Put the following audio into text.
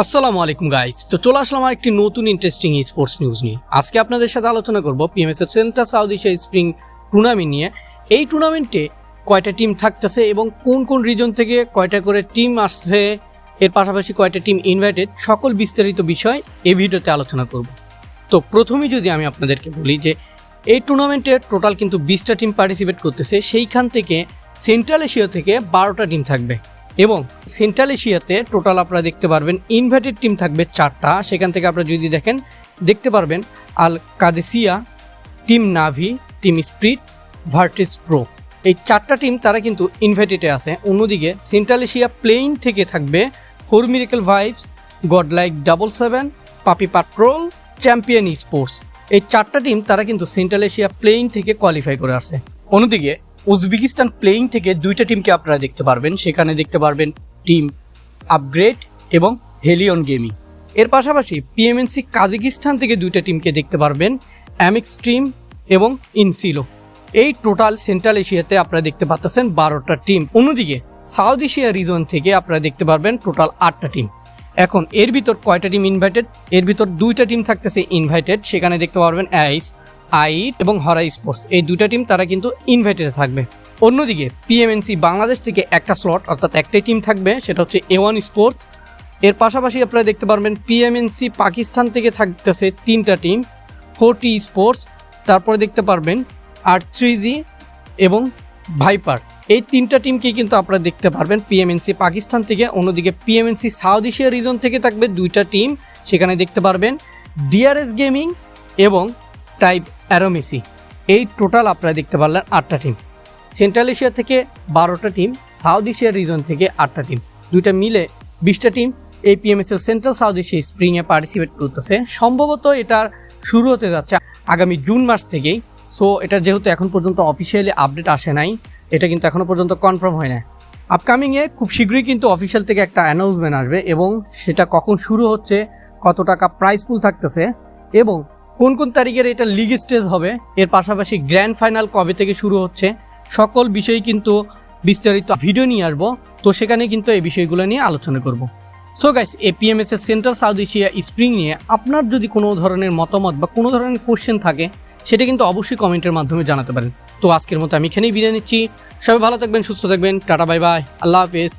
আসসালামু আলাইকুম গাইস তো চলে আসলাম আর একটি নতুন ইন্টারেস্টিং স্পোর্টস নিউজ নিয়ে। আজকে আপনাদের সাথে আলোচনা করব PMSF central south Asia spring tournament নিয়ে। এই টুর্নামেন্টে কয়টা টিম থাকতেছে এবং কোন কোন রিজন থেকে কয়টা করে টিম আসছে, এর পাশাপাশি কয়টা টিম ইনভাইটেড সকল বিস্তারিত বিষয় এই ভিডিওতে আলোচনা করব। তো প্রথমেই যদি আমি আপনাদেরকে বলি যে, এই টুর্নামেন্টে টোটাল কিন্তু বিশটা টিম পার্টিসিপেট করতেছে, সেইখান থেকে সেন্ট্রাল এশিয়া থেকে বারোটা টিম থাকবে। এবং সেন্ট্রাল এশিয়াতে টোটাল আপনারা দেখতে পারবেন ইনভাইটেড টিম থাকবে চারটা। সেখান থেকে আপনারা যদি দেখেন, দেখতে পারবেন Al Qadsia team Navi team Spirit ভার্টিস pro এই চারটা টিম তারা কিন্তু ইনভাইটেডে আছে। অন্যদিকে সেন্ট্রাল এশিয়া প্লেইন থেকে থাকবে four miracle vibes godlike double seven puppy patrol champion sports এই চারটা টিম তারা কিন্তু সেন্ট্রাল এশিয়া প্লেইং থেকে কোয়ালিফাই করে আসছে। অন্যদিকে উজবেকিস্তান প্লেইং থেকে দুইটা টিমকে আপনারা দেখতে পারবেন। সেখানে দেখতে পারবেন টিম আপগ্রেড এবং হেলিয়ন গেমিং এর পাশাপাশি পিএমএনসি কাজাকিস্তান থেকে দুইটা টিমকে দেখতে পারবেন অ্যামিক্স টিম এবং ইনসিলো এই টোটাল সেন্ট্রাল এশিয়াতে আপনারা দেখতে পাচ্ছেন বারোটা টিম অন্যদিকে সাউথ এশিয়া রিজন থেকে আপনারা দেখতে পারবেন টোটাল আটটা টিম এখন এর ভিতর কয়টা টিম ইনভাইটেড এর ভিতর দুইটা টিম থাকতেছে ইনভাইটেড সেখানে দেখতে পারবেন অ্যাইস আইট এবং হরাই স্পোর্টস। এই দুইটা টিম তারা কিন্তু ইনভাইটেডে থাকবে। অন্যদিকে পিএমএনসি বাংলাদেশ থেকে একটা স্লট অর্থাৎ একটাই টিম থাকবে, সেটা হচ্ছে এ ওয়ান স্পোর্টস এর পাশাপাশি আপনারা দেখতে পারবেন পিএমএনসি পাকিস্তান থেকে থাকতেছে তিনটা টিম ফোরটি স্পোর্টস তারপরে দেখতে পারবেন আর থ্রি জি এবং ভাইপার এই তিনটা টিমকেই কিন্তু আপনারা দেখতে পারবেন পিএমএনসি পাকিস্তান থেকে। অন্যদিকে পিএমএনসি সাউথ এশিয়া রিজন থেকে থাকবে দুইটা টিম সেখানে দেখতে পারবেন ডিআরএস গেমিং এবং টাইপ অ্যারোমেসি। এই টোটাল আপনারা দেখতে পারলেন আটটা টিম। সেন্ট্রাল এশিয়া থেকে বারোটা টিম, সাউথ এশিয়ার রিজন থেকে আটটা টিম। দুইটা মিলে বিশটা টিম। এই পিএমএসএল সেন্ট্রাল সাউথ এশিয়া স্প্রিংয়ে পার্টিসিপেট করতেছে। সম্ভবত এটার শুরু হতে যাচ্ছে আগামী জুন মাস থেকেই। সো এটা যেহেতু এখন পর্যন্ত অফিসিয়ালি আপডেট আসে নাই, এটা কিন্তু এখনও পর্যন্ত কনফার্ম হয় না আপকামিংয়ে খুব শীঘ্রই কিন্তু অফিসিয়াল থেকে একটা অ্যানাউন্সমেন্ট আসবে এবং সেটা কখন শুরু হচ্ছে, কত টাকা প্রাইস পুল থাকতেছে এবং কোন কোন তারিখের এটা লিগ স্টেজ হবে, এর পাশাপাশি গ্র্যান্ড ফাইনাল কবে থেকে শুরু হচ্ছে, সকল বিষয় কিন্তু বিস্তারিত ভিডিও নিয়ে আসব, তো সেখানে কিন্তু এই বিষয়গুলো নিয়ে আলোচনা করব। সো গাইস এপিএমএস এর সেন্ট্রাল সাউথ এশিয়া স্প্রিং নিয়ে আপনার যদি কোনো ধরনের মতামত বা কোনো ধরনের কোশ্চেন থাকে, সেটা কিন্তু অবশ্যই কমেন্টের মাধ্যমে জানাতে পারেন। তো আজকের মতো আমি এখানেই বিদায় নিচ্ছি। সবাই ভালো থাকবেন, সুস্থ থাকবেন, টাটা বাই বাই আল্লাহ হাফেজ।